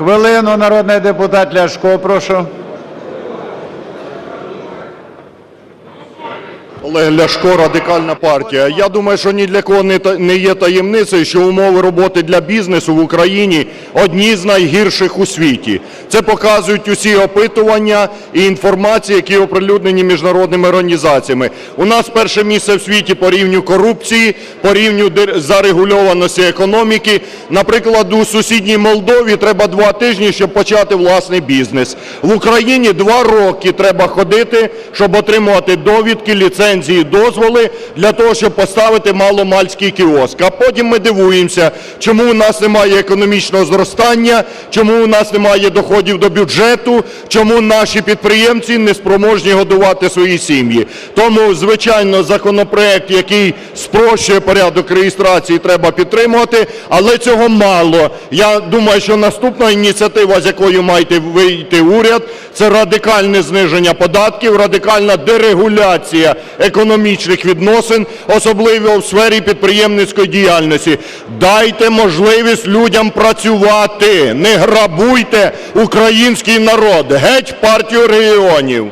Хвилину, народний депутат Ляшко, прошу. Олег Ляшко, Радикальна партія. Я думаю, що ні для кого не є таємницею, що умови роботи для бізнесу в Україні одні з найгірших у світі. Це показують усі опитування і інформація, які оприлюднені міжнародними організаціями. У нас перше місце в світі по рівню корупції, по рівню зарегульованості економіки. Наприклад, у сусідній Молдові треба два тижні, щоб почати власний бізнес. В Україні два роки треба ходити, щоб отримувати довідки, ліцензії, дозволи для того, щоб поставити маломальський кіоск. А потім ми дивуємося, чому у нас немає економічного зростання, чому у нас немає доходів до бюджету, чому наші підприємці не спроможні годувати свої сім'ї. Тому, звичайно, законопроект, який спрощує порядок реєстрації, треба підтримувати, але цього мало. Я думаю, що наступна ініціатива, з якою маєте вийти уряд, це радикальне зниження податків, радикальна дерегуляція економічних відносин, особливо в сфері підприємницької діяльності. Дайте можливість людям працювати, не грабуйте український народ. Геть партію регіонів.